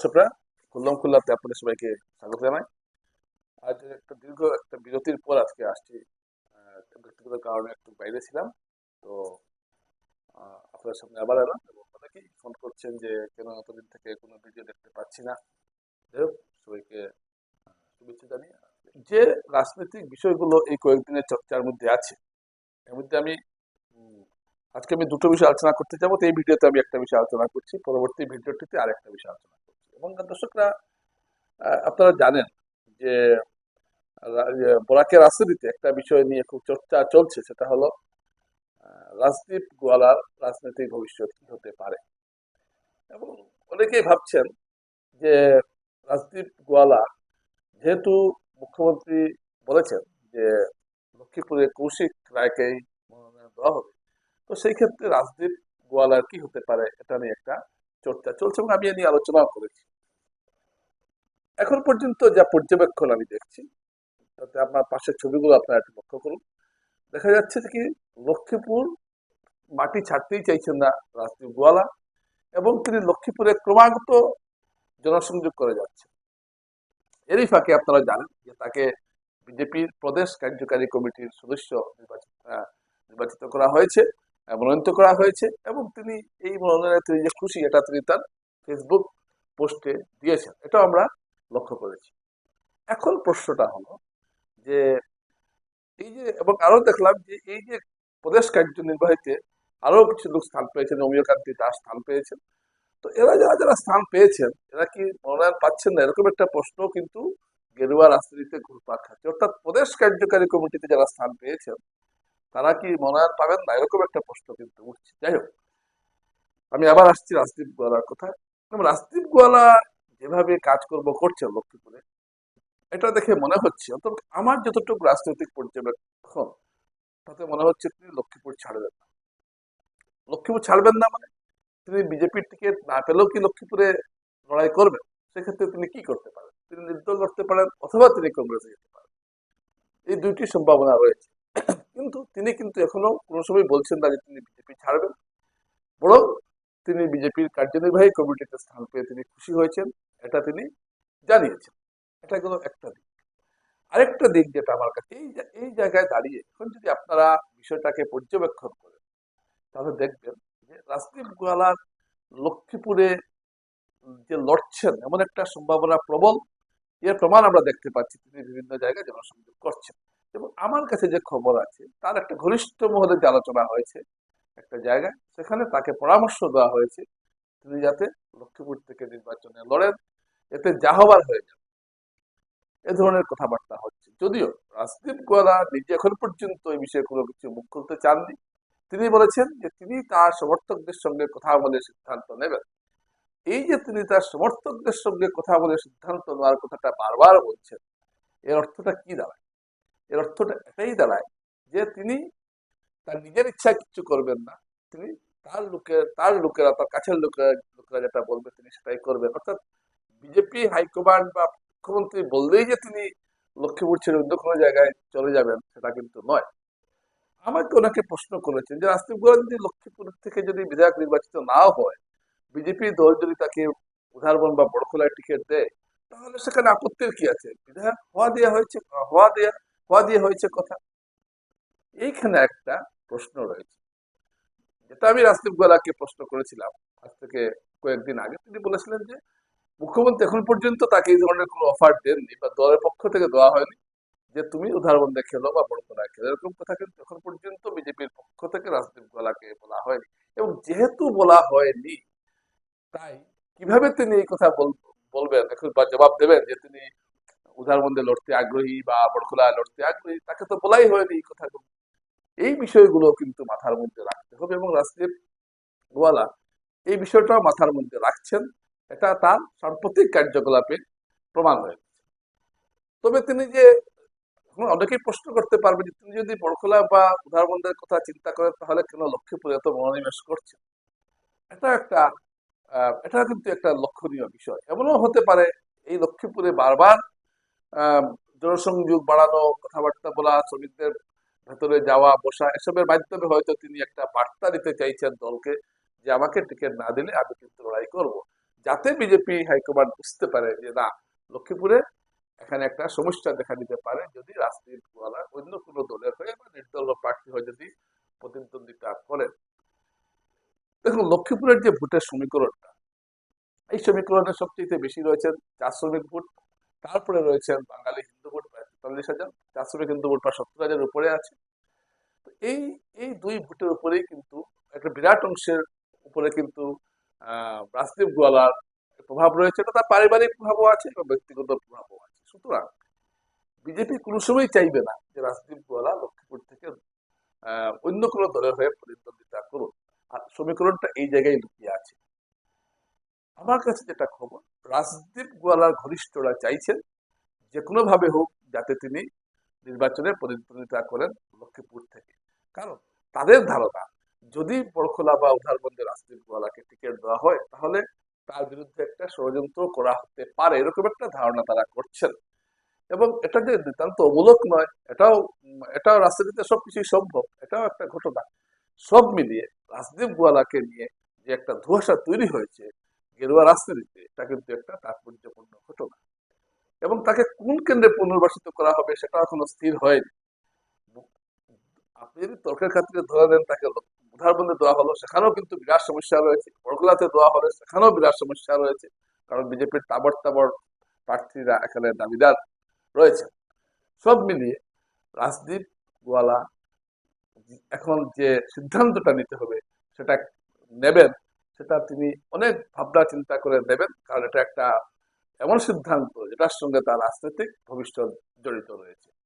দর্শকরা খুল্লম খুল্লাতে আপনাদের সবাইকে স্বাগত জানাই। আজ একটা দীর্ঘ একটা বিরতির পর আজকে আসছি ব্যক্তিগত কারণে একটু বাইরে ছিলাম। তো আহ, আপনাদের সামনে আবার এলাম এবং অনেকেই ফোন করছেন যে কেন এতদিন থেকে কোনো ভিডিও দেখতে পাচ্ছি না? যাই হোক সবাইকে শুভেচ্ছা জানিয়ে যে রাজনৈতিক বিষয়গুলো এই কয়েকদিনের চর্চার মধ্যে আছে এর মধ্যে আমি আজকে আমি দুটো বিষয় আলোচনা করতে যাব। তো এই ভিডিওতে আমি একটা বিষয় আলোচনা করছি পরবর্তী ভিডিওটিতে আরেকটা বিষয় আলোচনা করছি এবং দর্শকরা আপনারা জানেন যে বরাকের রাজনীতিতে একটা বিষয় নিয়ে খুব চর্চা চলছে, সেটা হলো রাজদীপ গোয়ালার রাজনৈতিক ভবিষ্যৎ কি হতে পারে? এবং অনেকেই ভাবছেন যে, রাজদীপ গোয়ালা যেহেতু মুখ্যমন্ত্রী বলেছেন যে লক্ষ্মীপুরে কৌশিক রায়কেই মনোনয়ন দেওয়া হবে, তো সেই ক্ষেত্রে রাজদীপ গোয়ালার কি হতে পারে, এটা নিয়ে একটা চর্চা চলছে এবং আমি এ নিয়ে আলোচনাও করেছি। এখন পর্যন্ত যা পর্যবেক্ষণ আমি দেখছি, তাতে আপনার পাশের ছবিগুলো আপনারা একটু লক্ষ্য করুন। দেখা যাচ্ছে কি লক্ষ্মীপুর মাটি ছাড়তেই চাইছেন না রাজদীপ গোয়ালা এবং তিনি লক্ষ্মীপুরে ক্রমাগত জনসংযোগ করে যাচ্ছেন। এরই ফাঁকে আপনারা জানেন যে তাকে বিজেপির প্রদেশ কার্যকারী কমিটির সদস্য নির্বাচিত নির্বাচিত করা হয়েছে, মনোনীত করা হয়েছে এবং তিনি এই মনোনয়নে তিনি যে খুশি, এটা তিনি তার ফেসবুক পোস্টে দিয়েছেন। এটাও আমরা লক্ষ্য করেছি। এখন প্রশ্নটা হলো যে, এই যে, এবং আরও দেখলাম যে, এই যে প্রদেশ কার্যনির্বাহীতে আরও কিছু লোক স্থান পেয়েছেন অমিয়কান্তি দাস স্থান পেয়েছেন। তো এরা যারা যারা স্থান পেয়েছেন, এরা কি মনোনয়ন পাচ্ছেন না? এরকম একটা প্রশ্ন কিন্তু গেরুয়া রাজনীতিতে ঘুরপাক খাচ্ছে। অর্থাৎ প্রদেশ কার্যকারী কমিটিতে যারা স্থান পেয়েছেন, তারা কি মনোনয়ন পাবেন না? এরকম একটা প্রশ্ন কিন্তু উঠছে। যাই হোক, আমি আবার আসছি রাজদীপ গোয়ালার কথা রাজদীপ গোয়ালা যেভাবে কাজকর্ম করছেন লক্ষ্মীপুরে এটা দেখে মনে হচ্ছে আমার যতটুকু রাজনৈতিক পর্যবেক্ষণ, তাতে মনে হচ্ছে তিনি লক্ষ্মীপুর ছাড়বেন না। লক্ষ্মীপুর ছাড়বেন না মানে তিনি বিজেপির টিকিট না পেলেও কি লক্ষ্মীপুরে লড়াই করবেন? সেক্ষেত্রে তিনি কি করতে পারেন? তিনি নির্দল করতে পারেন অথবা তিনি কংগ্রেসে যেতে পারেন। এই দুইটি সম্ভাবনা রয়েছে। কিন্তু তিনি কিন্তু এখনও কোনো সময় বলছেন না যে তিনি বিজেপি ছাড়বেন। বরং তিনি বিজেপির কার্যনির্বাহী কমিটিতে স্থান পেয়ে তিনি খুশি হয়েছেন। এটা তিনি জানিয়েছেন। এটা গেল একটা দিক। আরেকটা দিক যেটা আমার কাছে, এই এই জায়গায় দাঁড়িয়ে এখন যদি আপনারা বিষয়টাকে পর্যবেক্ষণ করেন, তাহলে দেখবেন যে রাজদীপ গোয়ালার লক্ষ্মীপুরে যে লড়ছেন, এমন একটা সম্ভাবনা প্রবল, এর প্রমাণ আমরা দেখতে পাচ্ছি তিনি বিভিন্ন জায়গায় জনসংযোগ করছেন। এবং আমার কাছে যে খবর আছে, তার একটা ঘনিষ্ঠ মহলে যে আলোচনা হয়েছে একটা জায়গায়, সেখানে তাকে পরামর্শ দেওয়া হয়েছে তিনি যাতে লক্ষ্মীপুর থেকে নির্বাচনে লড়েন। এতে যা হবার হয়ে যাবে। এ ধরনের কথাবার্তা হচ্ছে। যদিও রাজদীপ গোয়ালা নিজে এখন পর্যন্ত এই বিষয়ে কোনো কিছু মুখ খুলতে চাননি। তিনি বলেছেন যে তিনি তার সমর্থকদের সঙ্গে কথা বলে সিদ্ধান্ত নেবেন। এই যে তিনি তার সমর্থকদের সঙ্গে কথা বলে সিদ্ধান্ত নেওয়ার কথাটা বারবার বলছেন, এর অর্থটা কি দাঁড়ায়? এর অর্থটা এটাই দাঁড়ায় যে তিনি তার নিজের ইচ্ছা কিছু করবেন না। তিনি তার লোকের, তার লোকেরা, তার কাছের লোকেরা লোকেরা যেটা বলবে তিনি সেটাই করবেন। অর্থাৎ বিজেপি হাইকমান্ড বা মুখ্যমন্ত্রী বললেই যে তিনি লক্ষ্মীপুর ছেড়ে অন্য কোনো জায়গায় চলে যাবেন, সেটা কিন্তু নয়। আমাকে অনেকে প্রশ্ন করেছেন যে রাজদীপ গোয়ালা যদি লক্ষ্মীপুর থেকে যদি বিধায়ক নির্বাচিত না হয় বিজেপি দল যদি তাকে উদাহরণ বা বড়খোলায় টিকিট দেয়, তাহলে সেখানে আপত্তির কি আছে? বিধায়ক হওয়া দেওয়া হয়েছে, হওয়া দেওয়া হওয়া দিয়ে হয়েছে কথা। এইখানে একটা প্রশ্ন রয়েছে। যেটা আমি রাজদীপ গোয়ালাকে প্রশ্ন করেছিলাম, আজ থেকে কয়েকদিন আগে। তিনি বলেছিলেন যে মুখ্যমন্ত্রী এখন পর্যন্ত তাকে এই ধরনের কোনো অফার দেননি বা দলের পক্ষ থেকে দেওয়া হয়নি যে তুমি উদাহরণে খেলো বা বড়খোলায় খেলো। এরকম কথা কিন্তু এখন পর্যন্ত বিজেপির পক্ষ থেকে রাজদীপ গোয়ালাকে বলা হয়নি। এবং যেহেতু বলা হয়নি, তাই কীভাবে তিনি এই কথা বল- বলবেন? এখন বা জবাব দেবেন যে তিনি উদারবন্দে লড়তে আগ্রহী বা বড়খোলায় লড়তে আগ্রহী? তাকে তো বলাই হয়নি এই কথাগুলো। এই বিষয়গুলো কিন্তু মাথার মধ্যে রাখতে হবে এবং রাজদীপ গোয়ালা এই বিষয়টাও মাথার মধ্যে রাখছেন। এটা তার সাম্প্রতিক কার্যকলাপে প্রমাণ হয়েছে তবে তিনি যে অনেকেই প্রশ্ন করতে পারবে যে তিনি যদি বড়খোলা বা উদারবন্দের কথা চিন্তা করেন, তাহলে কেন লক্ষ্মীপুরে এত মনোনিবেশ করছেন? এটা একটা এটা কিন্তু একটা লক্ষণীয় বিষয়। এমনও হতে পারে, এই লক্ষ্মীপুরে বারবার জনসংযোগ বাড়ানো, কথাবার্তা বলা, শ্রমিকদের ভেতরে যাওয়া, বসা, এসবের মাধ্যমে হয়তো তিনি একটা বার্তা দিতে চাইছেন দলকে যে আমাকে টিকিট না দিলে আমি কিন্তু লড়াই করব। যাতে বিজেপি হাইকমান্ড বুঝতে পারে যে না, লক্ষ্মীপুরে এখানে একটা সমস্যা দেখা দিতে পারে যদি রাজনীতি ওয়ালা অন্য কোনো দলের হয়ে বা নির্দল প্রার্থী হয়ে যদি প্রতিদ্বন্দ্বিতা করেন দেখুন, লক্ষ্মীপুরের যে ভোটের সমীকরণটা, এই সমীকরণে সবচেয়ে বেশি রয়েছেন চার শ্রমিক ভোট, তারপরে রয়েছেন বাঙালি হিন্দু ভোট প্রায় তেতাল্লিশ হাজার, চার শ্রমিক হিন্দু ভোট প্রায় সত্তর হাজারের উপরে আছে। এই এই দুই ভোটের উপরেই কিন্তু একটা বিরাট অংশের উপরে কিন্তু রাজদীপ গোয়ালার প্রভাব রয়েছে তার পারিবারিক প্রভাবও আছে এবং ব্যক্তিগত প্রভাবও আছে। সুতরাং বিজেপি কোনো সময় চাইবে না যে রাজদীপ গোয়ালা লক্ষ্মীপুর থেকে অন্য কোনো দলের হয়ে প্রতিদ্বন্দ্বিতা করুন আর সমীকরণটা এই জায়গায় লুকিয়ে আছে। আমার কাছে যেটা খবর, রাজদীপ গোয়ালার ঘনিষ্ঠরা চাইছেন যে কোনো ভাবে হোক যাতে তিনি নির্বাচনে প্রতিদ্বন্দ্বিতা করেন লক্ষ্মীপুর থেকে। কারণ তাদের ধারণা, যদি বড়খোলা বা উধারবন্দে রাজদীপ দেওয়া হয়, তাহলে তার বিরুদ্ধে একটা ষড়যন্ত্র করা হতে পারে, এরকম একটা ধারণা তারা করছেন। এবং এটা যে নিতান্ত অমূলক নয়, এটাও এটাও রাজনীতিতে সবকিছুই সম্ভব, এটাও একটা ঘটনা। সব মিলিয়ে রাজদীপ গোয়ালাকে নিয়ে যে একটা ধোঁয়াশা তৈরি হয়েছে গেরুয়া রাজনীতিতে, এটা কিন্তু একটা তাৎপর্যপূর্ণ ঘটনা। এবং তাকে কোন কেন্দ্রে পুনর্বাসিত করা হবে সেটা এখনও স্থির হয়নি। আপনি যদি তর্কের খাতিরে ধরে দেন তাকে উদাহরণে দেওয়া হলো, সেখানেও কিন্তু বিরাট সমস্যা রয়েছে। বড়গুলাতে দেওয়া হলে, সেখানেও বিরাট সমস্যা রয়েছে। কারণ বিজেপির তাবর তাবর প্রার্থীরা এখানে দাবিদার রয়েছে। সব মিলিয়ে রাজদীপ, গোয়ালা এখন যে সিদ্ধান্তটা নিতে হবে, সেটা নেবেন, সেটা তিনি অনেক ভাবনা চিন্তা করে নেবেন। কারণ এটা একটা এমন সিদ্ধান্ত, যেটার সঙ্গে তার রাজনৈতিক ভবিষ্যৎ জড়িত রয়েছে।